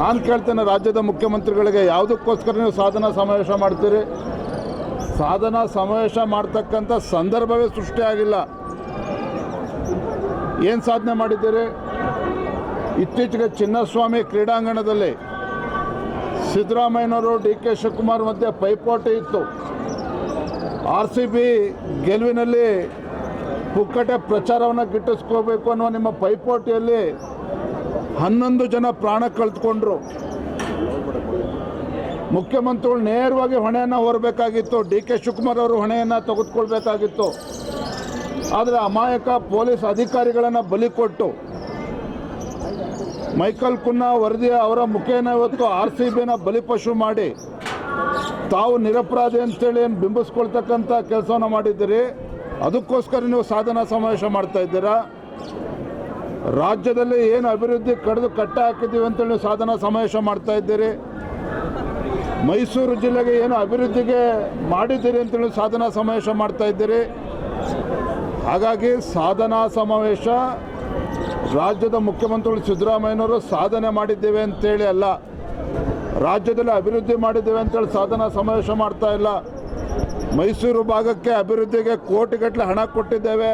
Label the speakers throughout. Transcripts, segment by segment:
Speaker 1: ನಾನು ಕೇಳ್ತೇನೆ ರಾಜ್ಯದ ಮುಖ್ಯಮಂತ್ರಿಗಳಿಗೆ, ಯಾವುದಕ್ಕೋಸ್ಕರ ನೀವು ಸಾಧನ ಸಮಾವೇಶ ಮಾಡ್ತೀರಿ? ಸಾಧನ ಸಮಾವೇಶ ಮಾಡ್ತಕ್ಕಂಥ ಸಂದರ್ಭವೇ ಸೃಷ್ಟಿಯಾಗಿಲ್ಲ ಏನು ಸಾಧನೆ ಮಾಡಿದ್ದೀರಿ? ಇತ್ತೀಚೆಗೆ ಚಿನ್ನಸ್ವಾಮಿ ಕ್ರೀಡಾಂಗಣದಲ್ಲಿ ಸಿದ್ದರಾಮಯ್ಯನವರು, ಡಿ ಕೆ ಶಿವಕುಮಾರ್ ಮಧ್ಯೆ ಪೈಪೋಟಿ ಇತ್ತು. ಆರ್ ಸಿ ಬಿ ಗೆಲುವಿನಲ್ಲಿ ಪುಕ್ಕಟೆ ಪ್ರಚಾರವನ್ನು ಗಿಟ್ಟಿಸ್ಕೋಬೇಕು ಅನ್ನುವ ನಿಮ್ಮ ಪೈಪೋಟಿಯಲ್ಲಿ ಹನ್ನೊಂದು ಜನ ಪ್ರಾಣ ಕಳೆದುಕೊಂಡ್ರು ಮುಖ್ಯಮಂತ್ರಿಗಳು ನೇರವಾಗಿ ಹೊಣೆಯನ್ನು ಹೊರಬೇಕಾಗಿತ್ತು. ಡಿ ಕೆ ಶಿವಕುಮಾರ್ ಅವರು ಹೊಣೆಯನ್ನು ತೆಗೆದುಕೊಳ್ಬೇಕಾಗಿತ್ತು. ಆದರೆ ಅಮಾಯಕ ಪೊಲೀಸ್ ಅಧಿಕಾರಿಗಳನ್ನು ಬಲಿ ಕೊಟ್ಟು ಮೈಕಲ್ ಕುನ್ನ ವರದಿಯ ಅವರ ಮುಖೇನ ಇವತ್ತು ಆರ್ ಸಿ ಬಿನ ಬಲಿಪಶು ಮಾಡಿ ತಾವು ನಿರಪರಾಧಿ ಅಂತೇಳಿ ಏನು ಬಿಂಬಿಸ್ಕೊಳ್ತಕ್ಕಂಥ ಕೆಲಸವನ್ನು ಮಾಡಿದ್ದೀರಿ. ಅದಕ್ಕೋಸ್ಕರ ನೀವು ಸಾಧನಾ ಸಮಾವೇಶ ಮಾಡ್ತಾ ಇದ್ದೀರಾ? ರಾಜ್ಯದಲ್ಲಿ ಏನು ಅಭಿವೃದ್ಧಿ ಕಡಿದು ಕಟ್ಟ ಹಾಕಿದ್ದೀವಿ ಅಂತೇಳಿ ಸಾಧನ ಸಮಾವೇಶ ಮಾಡ್ತಾ ಇದ್ದೀರಿ? ಮೈಸೂರು ಜಿಲ್ಲೆಗೆ ಏನು ಅಭಿವೃದ್ಧಿಗೆ ಮಾಡಿದ್ದೀರಿ ಅಂತೇಳಿ ಸಾಧನಾ ಸಮಾವೇಶ ಮಾಡ್ತಾ ಇದ್ದೀರಿ? ಹಾಗಾಗಿ ಸಾಧನಾ ಸಮಾವೇಶ ರಾಜ್ಯದ ಮುಖ್ಯಮಂತ್ರಿಗಳು ಸಿದ್ದರಾಮಯ್ಯನವರು ಸಾಧನೆ ಮಾಡಿದ್ದೇವೆ ಅಂತೇಳಿ ಅಲ್ಲ, ರಾಜ್ಯದಲ್ಲಿ ಅಭಿವೃದ್ಧಿ ಮಾಡಿದ್ದೇವೆ ಅಂತೇಳಿ ಸಾಧನಾ ಸಮಾವೇಶ ಮಾಡ್ತಾ ಇಲ್ಲ. ಮೈಸೂರು ಭಾಗಕ್ಕೆ ಅಭಿವೃದ್ಧಿಗೆ ಕೋಟಿಗಟ್ಟಲೆ ಹಣ ಕೊಟ್ಟಿದ್ದೇವೆ.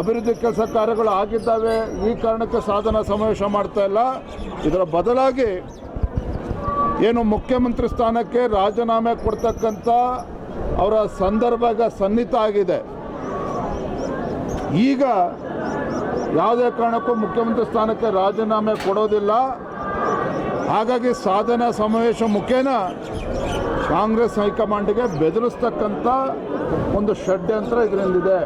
Speaker 1: ಅಭಿವೃದ್ಧಿ ಕೆಲಸ ಕಾರ್ಯಗಳು ಆಗಿದ್ದಾವೆ, ಈ ಕಾರಣಕ್ಕೆ ಸಾಧನ ಸಮಾವೇಶ ಮಾಡ್ತಾ ಇಲ್ಲ. ಇದರ ಬದಲಾಗಿ ಏನು ಮುಖ್ಯಮಂತ್ರಿ ಸ್ಥಾನಕ್ಕೆ ರಾಜೀನಾಮೆ ಕೊಡ್ತಕ್ಕಂಥ ಅವರ ಸಂದರ್ಭ ಸನ್ನಿಹಿತ ಆಗಿದೆ. ಈಗ ಯಾವುದೇ ಕಾರಣಕ್ಕೂ ಮುಖ್ಯಮಂತ್ರಿ ಸ್ಥಾನಕ್ಕೆ ರಾಜೀನಾಮೆ ಕೊಡೋದಿಲ್ಲ. ಹಾಗಾಗಿ ಸಾಧನ ಸಮಾವೇಶ ಮುಖೇನ ಕಾಂಗ್ರೆಸ್ ಹೈಕಮಾಂಡ್ಗೆ ಬೆದರಿಸ್ತಕ್ಕಂಥ ಒಂದು ಷಡ್ಯಂತ್ರ ಇದರಿಂದಿದೆ.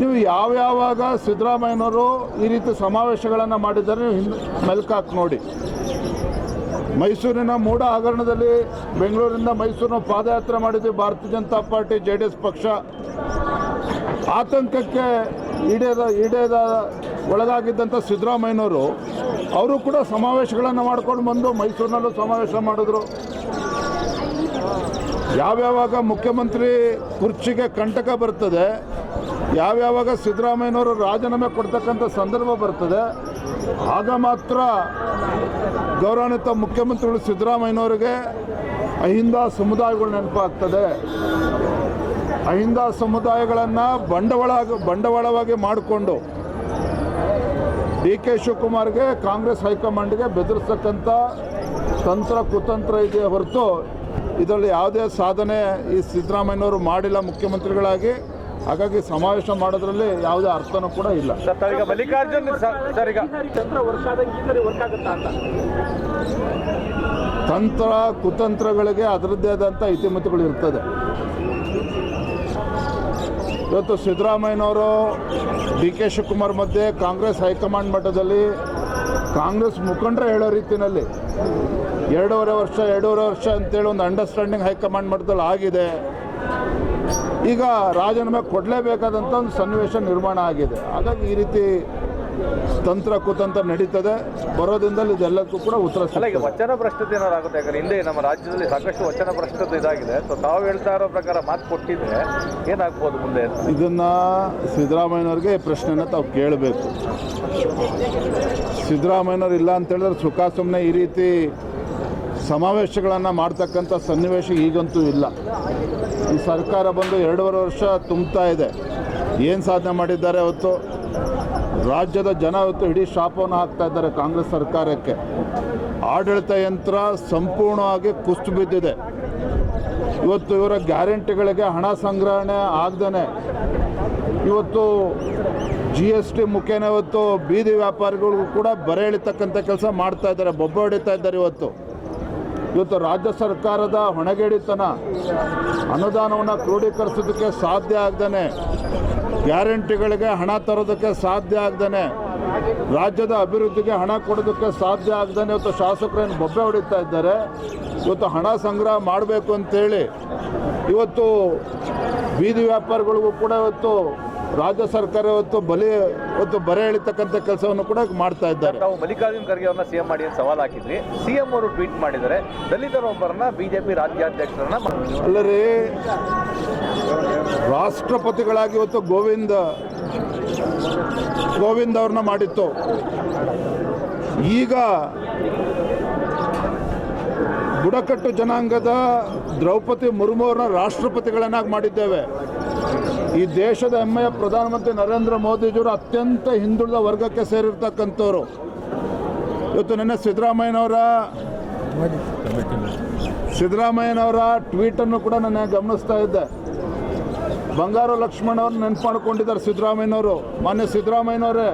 Speaker 1: ನೀವು ಯಾವ್ಯಾವಾಗ ಸಿದ್ದರಾಮಯ್ಯನವರು ಈ ರೀತಿ ಸಮಾವೇಶಗಳನ್ನು ಮಾಡಿದ್ದಾರೆ ನೀವು ಹಿಂದೆ ಮೆಲ್ಕಾಕ್ ನೋಡಿ. ಮೈಸೂರಿನ ಮೂಡ ಹಗರಣದಲ್ಲಿ ಬೆಂಗಳೂರಿಂದ ಮೈಸೂರಿನ ಪಾದಯಾತ್ರೆ ಮಾಡಿದ್ವಿ Bharatiya Janata party J D S ಪಕ್ಷ. ಆತಂಕಕ್ಕೆ ಈಡೇದ ಈಡೇದ ಒಳಗಾಗಿದ್ದಂಥ ಸಿದ್ದರಾಮಯ್ಯನವರು ಅವರು ಕೂಡ ಸಮಾವೇಶಗಳನ್ನು ಮಾಡ್ಕೊಂಡು ಬಂದು ಮೈಸೂರಿನಲ್ಲೂ ಸಮಾವೇಶ ಮಾಡಿದ್ರು. ಯಾವ್ಯಾವಾಗ ಮುಖ್ಯಮಂತ್ರಿ ಕುರ್ಚಿಗೆ ಕಂಟಕ ಬರ್ತದೆ, ಯಾವ್ಯಾವಾಗ ಸಿದ್ದರಾಮಯ್ಯನವರು ರಾಜೀನಾಮೆ ಕೊಡ್ತಕ್ಕಂಥ ಸಂದರ್ಭ ಬರ್ತದೆ, ಆಗ ಮಾತ್ರ ಗೌರವಾನ್ವಿತ ಮುಖ್ಯಮಂತ್ರಿಗಳು ಸಿದ್ದರಾಮಯ್ಯನವರಿಗೆ ಅಹಿಂದ ಸಮುದಾಯಗಳು ನೆನಪಾಗ್ತದೆ. ಅಹಿಂದ ಸಮುದಾಯಗಳನ್ನು ಬಂಡವಾಳ, ಬಂಡವಾಳವಾಗಿ ಮಾಡಿಕೊಂಡು ಡಿ ಕೆ ಶಿವಕುಮಾರ್ಗೆ ಕಾಂಗ್ರೆಸ್ ಹೈಕಮಾಂಡ್ಗೆ ಬೆದರಿಸ್ತಕ್ಕಂಥ ತಂತ್ರ ಕುತಂತ್ರ ಇದೆ ಹೊರತು ಇದರಲ್ಲಿ ಯಾವುದೇ ಸಾಧನೆ ಈ ಸಿದ್ದರಾಮಯ್ಯನವರು ಮಾಡಿಲ್ಲ ಮುಖ್ಯಮಂತ್ರಿಗಳಾಗಿ. ಹಾಗಾಗಿ ಸಮಾವೇಶ ಮಾಡೋದ್ರಲ್ಲಿ ಯಾವುದೇ ಅರ್ಥನೂ ಕೂಡ ಇಲ್ಲ.
Speaker 2: ಮಲ್ಲಿಕಾರ್ಜುನ್ ಸರ್ ಸರ್ ಈಗ
Speaker 3: ತಂತ್ರ ವರ್ಕ್ ಆದಂಗೆ ವರ್ಕ್ ಆಗುತ್ತಾ ಅಂತ.
Speaker 1: ತಂತ್ರ ಕುತಂತ್ರಗಳಿಗೆ ಅದರದ್ದೇ ಆದಂಥ ಇತಿಮಿತಿಗಳು ಇರ್ತದೆ. ಇವತ್ತು ಸಿದ್ದರಾಮಯ್ಯನವರು ಡಿ ಕೆ ಶಿವಕುಮಾರ್ ಮಧ್ಯೆ ಕಾಂಗ್ರೆಸ್ ಹೈಕಮಾಂಡ್ ಮಟ್ಟದಲ್ಲಿ ಕಾಂಗ್ರೆಸ್ ಮುಖಂಡರೇ ಹೇಳೋ ರೀತಿಯಲ್ಲಿ ಎರಡೂವರೆ ವರ್ಷ ಎರಡೂವರೆ ವರ್ಷ ಅಂತೇಳಿ ಒಂದು ಅಂಡರ್ಸ್ಟ್ಯಾಂಡಿಂಗ್ ಹೈಕಮಾಂಡ್ ಮಟ್ಟದಲ್ಲಿ ಆಗಿದೆ. ಈಗ ರಾಜೀನಾಮೆ ಕೊಡಲೇಬೇಕಾದಂಥ ಒಂದು ಸನ್ನಿವೇಶ ನಿರ್ಮಾಣ ಆಗಿದೆ. ಹಾಗಾಗಿ ಈ ರೀತಿ ತಂತ್ರ ಕುತಂತ್ರ ನಡೀತದೆ. ಬರೋದ್ರಿಂದಲೇ ಇದೆಲ್ಲಕ್ಕೂ ಕೂಡ ಉತ್ತರ
Speaker 2: ಈಗ ವಚನ ಭ್ರಷ್ಟತೆ ಏನಾದ್ರು ಆಗುತ್ತೆ? ಯಾಕಂದ್ರೆ ಹಿಂದೆ ನಮ್ಮ ರಾಜ್ಯದಲ್ಲಿ ಸಾಕಷ್ಟು ವಚನ ಭ್ರಷ್ಟತೆ ಇದಾಗಿದೆ. ಸೊ ತಾವು ಹೇಳ್ತಾ ಇರೋ ಪ್ರಕಾರ ಮಾತು ಕೊಟ್ಟಿದ್ರೆ ಏನಾಗ್ಬೋದು ಮುಂದೆ
Speaker 1: ಇದನ್ನ ಸಿದ್ದರಾಮಯ್ಯನವ್ರಿಗೆ ಈ ಪ್ರಶ್ನೆನ ತಾವು ಕೇಳಬೇಕು. ಸಿದ್ದರಾಮಯ್ಯನವ್ರು ಇಲ್ಲ ಅಂತ ಹೇಳಿದ್ರೆ ಸುಖ ಸುಮ್ಮನೆ ಈ ರೀತಿ ಸಮಾವೇಶಗಳನ್ನು ಮಾಡ್ತಕ್ಕಂಥ ಸನ್ನಿವೇಶ ಈಗಂತೂ ಇಲ್ಲ. ಈ ಸರ್ಕಾರ ಬಂದು ಎರಡೂವರೆ ವರ್ಷ ತುಂಬ್ತಾ ಇದೆ. ಏನು ಸಾಧನೆ ಮಾಡಿದ್ದಾರೆ ಅವತ್ತು? ರಾಜ್ಯದ ಜನ ಇವತ್ತು ಇಡೀ ಶಾಪವನ್ನು ಹಾಕ್ತಾ ಇದ್ದಾರೆ ಕಾಂಗ್ರೆಸ್ ಸರ್ಕಾರಕ್ಕೆ. ಆಡಳಿತ ಯಂತ್ರ ಸಂಪೂರ್ಣವಾಗಿ ಕುಸ್ತು ಬಿದ್ದಿದೆ. ಇವತ್ತು ಇವರ ಗ್ಯಾರಂಟಿಗಳಿಗೆ ಹಣ ಸಂಗ್ರಹಣೆ ಆಗ್ದೇ ಇವತ್ತು ಜಿ ಎಸ್ ಟಿ ಮುಖೇನ ಇವತ್ತು ಬೀದಿ ವ್ಯಾಪಾರಿಗಳಿಗೂ ಕೂಡ ಬರೆ ಎಳಿತಕ್ಕಂಥ ಕೆಲಸ ಮಾಡ್ತಾ ಇದ್ದಾರೆ, ಬೊಬ್ಬ ಹೊಡಿತಾ ಇದ್ದಾರೆ ಇವತ್ತು. ಇವತ್ತು ರಾಜ್ಯ ಸರ್ಕಾರದ ಹೊಣೆಗೇಡಿತನ, ಅನುದಾನವನ್ನು ಕ್ರೋಢೀಕರಿಸೋದಕ್ಕೆ ಸಾಧ್ಯ ಆಗ್ದೇ ಗ್ಯಾರಂಟಿಗಳಿಗೆ ಹಣ ತರೋದಕ್ಕೆ ಸಾಧ್ಯ ಆಗ್ದೇ ರಾಜ್ಯದ ಅಭಿವೃದ್ಧಿಗೆ ಹಣ ಕೊಡೋದಕ್ಕೆ ಸಾಧ್ಯ ಆಗ್ದೇ ಇವತ್ತು ಶಾಸಕರೇನು ಬೊಬ್ಬೆ ಹೊಡಿತಾ ಇದ್ದಾರೆ. ಇವತ್ತು ಹಣ ಸಂಗ್ರಹ ಮಾಡಬೇಕು ಅಂತೇಳಿ. ಇವತ್ತು ಬೀದಿ ವ್ಯಾಪಾರಿಗಳಿಗೂ ಕೂಡ ಇವತ್ತು ರಾಜ್ಯ ಸರ್ಕಾರ ಇವತ್ತು ಬಲಿ ಇವತ್ತು ಬರೆ ಎಳಿತಕ್ಕಂಥ ಕೆಲಸವನ್ನು ಕೂಡ ಮಾಡ್ತಾ ಇದ್ದಾರೆ.
Speaker 2: ತಾವು ಮಲ್ಲಿಕಾರ್ಜುನ್ ಖರ್ಗೆ ಅವ್ರನ್ನ ಸಿಎಂ ಮಾಡಿ ಅಂತ ಸವಾಲ್ ಹಾಕಿದ್ರಿ. ಸಿಎಂ ಅವರು ಟ್ವೀಟ್ ಮಾಡಿದರೆ ದಲಿತರೊಬ್ಬರನ್ನ ಬಿಜೆಪಿ ರಾಜ್ಯಾಧ್ಯಕ್ಷರನ್ನ
Speaker 1: ಅಲ್ಲರಿ ರಾಷ್ಟ್ರಪತಿಗಳಾಗಿ ಇವತ್ತು ಗೋವಿಂದ ಗೋವಿಂದ್ ಅವ್ರನ್ನ ಮಾಡಿತ್ತು. ಈಗ ಬುಡಕಟ್ಟು ಜನಾಂಗದ ದ್ರೌಪದಿ ಮುರ್ಮು ಅವ್ರನ್ನ ರಾಷ್ಟ್ರಪತಿಗಳನ್ನಾಗಿ ಮಾಡಿದ್ದೇವೆ. ಈ ದೇಶದ ಹೆಮ್ಮೆಯ ಪ್ರಧಾನಮಂತ್ರಿ ನರೇಂದ್ರ ಮೋದಿಜಿಯವರು ಅತ್ಯಂತ ಹಿಂದುಳಿದ ವರ್ಗಕ್ಕೆ ಸೇರಿರ್ತಕ್ಕಂಥವ್ರು. ಇವತ್ತು ನಿನ್ನೆ ಸಿದ್ದರಾಮಯ್ಯನವರ ಸಿದ್ದರಾಮಯ್ಯನವರ ಟ್ವೀಟನ್ನು ಕೂಡ ನಾನು ಗಮನಿಸ್ತಾ ಇದ್ದೆ. ಬಂಗಾರ ಲಕ್ಷ್ಮಣ ಅವ್ರನ್ನ ನೆನ್ಪು ಮಾಡ್ಕೊಂಡಿದ್ದಾರೆ ಸಿದ್ದರಾಮಯ್ಯನವರು. ಮಾನ್ಯ ಸಿದ್ದರಾಮಯ್ಯನವರೇ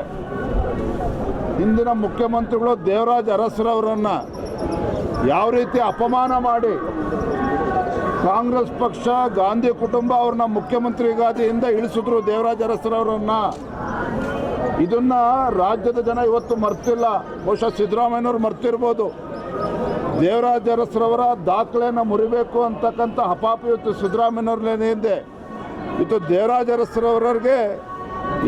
Speaker 1: ಹಿಂದಿನ ಮುಖ್ಯಮಂತ್ರಿಗಳು ದೇವರಾಜ್ ಅರಸರವರನ್ನ ಯಾವ ರೀತಿ ಅಪಮಾನ ಮಾಡಿ ಕಾಂಗ್ರೆಸ್ ಪಕ್ಷ, ಗಾಂಧಿ ಕುಟುಂಬ ಅವ್ರನ್ನ ಮುಖ್ಯಮಂತ್ರಿಗಾದಿಯಿಂದ ಇಳಿಸಿದ್ರು, ದೇವರಾಜ ಅರಸರವರನ್ನ. ಇದನ್ನ ರಾಜ್ಯದ ಜನ ಇವತ್ತು ಮರ್ತಿಲ್ಲ. ಬಹುಶಃ ಸಿದ್ದರಾಮಯ್ಯನವ್ರು ಮರ್ತಿರ್ಬೋದು. ದೇವರಾಜ ಅರಸರವರ ದಾಖಲೆಯನ್ನು ಮುರಿಬೇಕು ಅಂತಕ್ಕಂಥ ಹಪಾಪಿ ಇವತ್ತು ಸಿದ್ದರಾಮಯ್ಯನವ್ರನ್ನೇ ಹಿಂದೆ. ಇದು ದೇವರಾಜ ಅರಸರವರಿಗೆ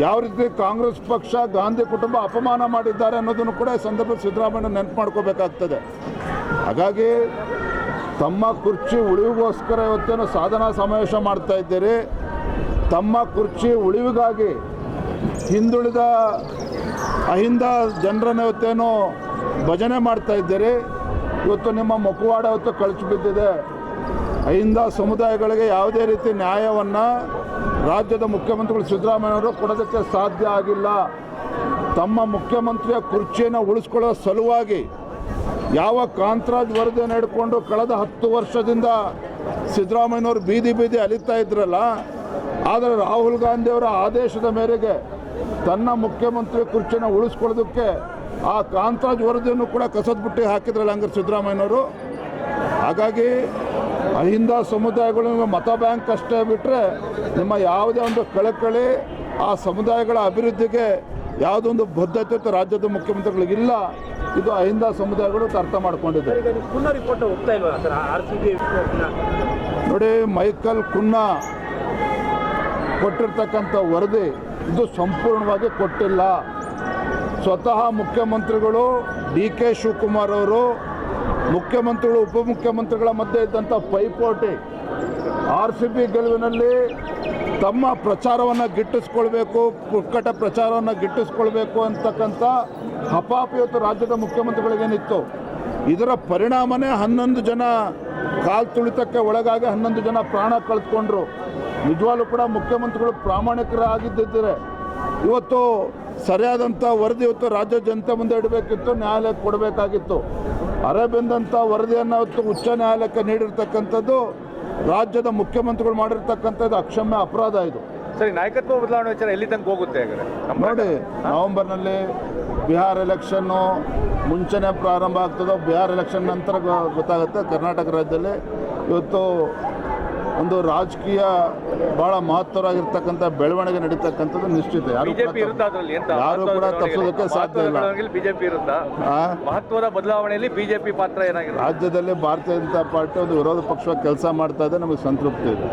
Speaker 1: ಯಾವ ರೀತಿ ಕಾಂಗ್ರೆಸ್ ಪಕ್ಷ, ಗಾಂಧಿ ಕುಟುಂಬ ಅಪಮಾನ ಮಾಡಿದ್ದಾರೆ ಅನ್ನೋದನ್ನು ಕೂಡ ಈ ಸಂದರ್ಭದಲ್ಲಿ ಸಿದ್ದರಾಮಯ್ಯ ನೆನಪು ಮಾಡ್ಕೋಬೇಕಾಗ್ತದೆ. ಹಾಗಾಗಿ ತಮ್ಮ ಕುರ್ಚಿ ಉಳಿವಿಗೋಸ್ಕರ ಇವತ್ತೇನು ಸಾಧನಾ ಸಮಾವೇಶ ಮಾಡ್ತಾ ಇದ್ದೀರಿ. ತಮ್ಮ ಕುರ್ಚಿ ಉಳಿವಿಗಾಗಿ ಹಿಂದುಳಿದ ಅಹಿಂದ ಜನರನ್ನು ಇವತ್ತೇನು ಭಜನೆ ಮಾಡ್ತಾ ಇದ್ದೀರಿ. ಇವತ್ತು ನಿಮ್ಮ ಮುಖವಾಡ ಇವತ್ತು ಕಳಚಿ ಬಿದ್ದಿದೆ. ಅಹಿಂದ ಸಮುದಾಯಗಳಿಗೆ ಯಾವುದೇ ರೀತಿ ನ್ಯಾಯವನ್ನು ರಾಜ್ಯದ ಮುಖ್ಯಮಂತ್ರಿಗಳು ಸಿದ್ದರಾಮಯ್ಯವರು ಕೊಡೋದಕ್ಕೆ ಸಾಧ್ಯ ಆಗಿಲ್ಲ. ತಮ್ಮ ಮುಖ್ಯಮಂತ್ರಿಯ ಕುರ್ಚಿಯನ್ನು ಉಳಿಸ್ಕೊಳ್ಳೋ ಸಲುವಾಗಿ ಯಾವ ಕಾಂತರಾಜ್ ವರದಿ ನಡ್ಕೊಂಡು ಕಳೆದ ಹತ್ತು ವರ್ಷದಿಂದ ಸಿದ್ದರಾಮಯ್ಯನವರು ಬೀದಿ ಬೀದಿ ಅಲಿತಾ ಇದ್ರಲ್ಲ, ಆದರೆ ರಾಹುಲ್ ಗಾಂಧಿಯವರ ಆದೇಶದ ಮೇರೆಗೆ ತನ್ನ ಮುಖ್ಯಮಂತ್ರಿ ಕುರ್ಚಿನ ಉಳಿಸ್ಕೊಳ್ಳೋದಕ್ಕೆ ಆ ಕಾಂತರಾಜ್ ವರದಿಯನ್ನು ಕೂಡ ಕಸದ ಬುಟ್ಟಿ ಹಾಕಿದ್ರಲ್ಲ ಹಂಗಾರೆ ಸಿದ್ದರಾಮಯ್ಯನವರು. ಹಾಗಾಗಿ ಅಹಿಂದ ಸಮುದಾಯಗಳು ಮತ ಬ್ಯಾಂಕ್ ಅಷ್ಟೇ ಬಿಟ್ಟರೆ ನಿಮ್ಮ ಯಾವುದೇ ಒಂದು ಕಳಕಳಿ ಆ ಸಮುದಾಯಗಳ ಅಭಿವೃದ್ಧಿಗೆ ಯಾವುದೊಂದು ಬದ್ಧತೆ ರಾಜ್ಯದ ಮುಖ್ಯಮಂತ್ರಿಗಳಿಗಿಲ್ಲ. ಇದು ಅಹಿಂದ ಸಮುದಾಯಗಳು ಅರ್ಥ
Speaker 3: ಮಾಡ್ಕೊಂಡಿದೆ.
Speaker 1: ನೋಡಿ ಮೈಕಲ್ ಕುನ್ನಾ ಕೊಟ್ಟಿರ್ತಕ್ಕಂಥ ವರದಿ ಇದು ಸಂಪೂರ್ಣವಾಗಿ ಕೊಟ್ಟಿಲ್ಲ. ಸ್ವತಃ ಮುಖ್ಯಮಂತ್ರಿಗಳು ಡಿ ಕೆ ಶಿವಕುಮಾರ್ ಅವರು ಮುಖ್ಯಮಂತ್ರಿಗಳು, ಉಪಮುಖ್ಯಮಂತ್ರಿಗಳ ಮಧ್ಯೆ ಇದ್ದಂಥ ಪೈಪೋಟಿ ಆರ್ ಸಿ ಬಿ ಗೆಲುವಿನಲ್ಲಿ ತಮ್ಮ ಪ್ರಚಾರವನ್ನು ಗಿಟ್ಟಿಸ್ಕೊಳ್ಬೇಕು ಪುಕ್ಕಟ ಪ್ರಚಾರವನ್ನು ಗಿಟ್ಟಿಸ್ಕೊಳ್ಬೇಕು ಅಂತಕ್ಕಂಥ ಹಪಾಪಿ ಇವತ್ತು ರಾಜ್ಯದ ಮುಖ್ಯಮಂತ್ರಿಗಳಿಗೇನಿತ್ತು. ಇದರ ಪರಿಣಾಮನೇ ಹನ್ನೊಂದು ಜನ ಕಾಲು ತುಳಿತಕ್ಕೆ ಒಳಗಾಗಿ ಹನ್ನೊಂದು ಜನ ಪ್ರಾಣ ಕಳೆದುಕೊಂಡ್ರು. ನಿಜವಾಗ್ಲೂ ಕೂಡ ಮುಖ್ಯಮಂತ್ರಿಗಳು ಪ್ರಾಮಾಣಿಕರಾಗಿದ್ದಿದ್ದರೆ ಇವತ್ತು ಸರಿಯಾದಂಥ ವರದಿ ಇವತ್ತು ರಾಜ್ಯ ಜನತೆ ಮುಂದೆ ಇಡಬೇಕಿತ್ತು, ನ್ಯಾಯಾಲಯಕ್ಕೆ ಕೊಡಬೇಕಾಗಿತ್ತು. ಅರೆಬೆಂದಂಥ ವರದಿಯನ್ನು ಅವತ್ತು ಉಚ್ಚ ನ್ಯಾಯಾಲಯಕ್ಕೆ ನೀಡಿರ್ತಕ್ಕಂಥದ್ದು ರಾಜ್ಯದ ಮುಖ್ಯಮಂತ್ರಿಗಳು ಮಾಡಿರ್ತಕ್ಕಂಥದ್ದು ಅಕ್ಷಮ್ಯ ಅಪರಾಧ ಇದು.
Speaker 2: ಸರಿ ನಾಯಕತ್ವ ಬದಲಾವಣೆ ವಿಚಾರ ಎಲ್ಲಿ ತನಕ ಹೋಗುತ್ತೆ
Speaker 1: ನೋಡಿ ನವೆಂಬರ್ನಲ್ಲಿ ಬಿಹಾರ್ ಎಲೆಕ್ಷನ್ನು ಮುಂಚೆನೇ ಪ್ರಾರಂಭ ಆಗ್ತದೋ ಬಿಹಾರ್ ಎಲೆಕ್ಷನ್ ನಂತರ ಗೊತ್ತಾಗುತ್ತೆ. ಕರ್ನಾಟಕ ರಾಜ್ಯದಲ್ಲಿ ಇವತ್ತು ಒಂದು ರಾಜಕೀಯ ಬಹಳ ಮಹತ್ವರಾಗಿರ್ತಕ್ಕಂಥ ಬೆಳವಣಿಗೆ ನಡೀತಕ್ಕಂಥದ್ದು ನಿಶ್ಚಿತ. ಯಾರು ಯಾರು ಕೂಡ ತಪ್ಪಿಸೋದಕ್ಕೆ ಸಾಧ್ಯ ಇಲ್ಲ.
Speaker 2: ಬಿಜೆಪಿ? ಮಹತ್ವದ ಬದಲಾವಣೆಯಲ್ಲಿ ಬಿಜೆಪಿ ಪಾತ್ರ ಏನಾಗಿದೆ?
Speaker 1: ರಾಜ್ಯದಲ್ಲಿ ಭಾರತೀಯ ಜನತಾ ಪಾರ್ಟಿ ಒಂದು ವಿರೋಧ ಪಕ್ಷವಾಗಿ ಕೆಲಸ ಮಾಡ್ತಾ ಇದೆ ನಮಗೆ ಸಂತೃಪ್ತಿ ಇದೆ.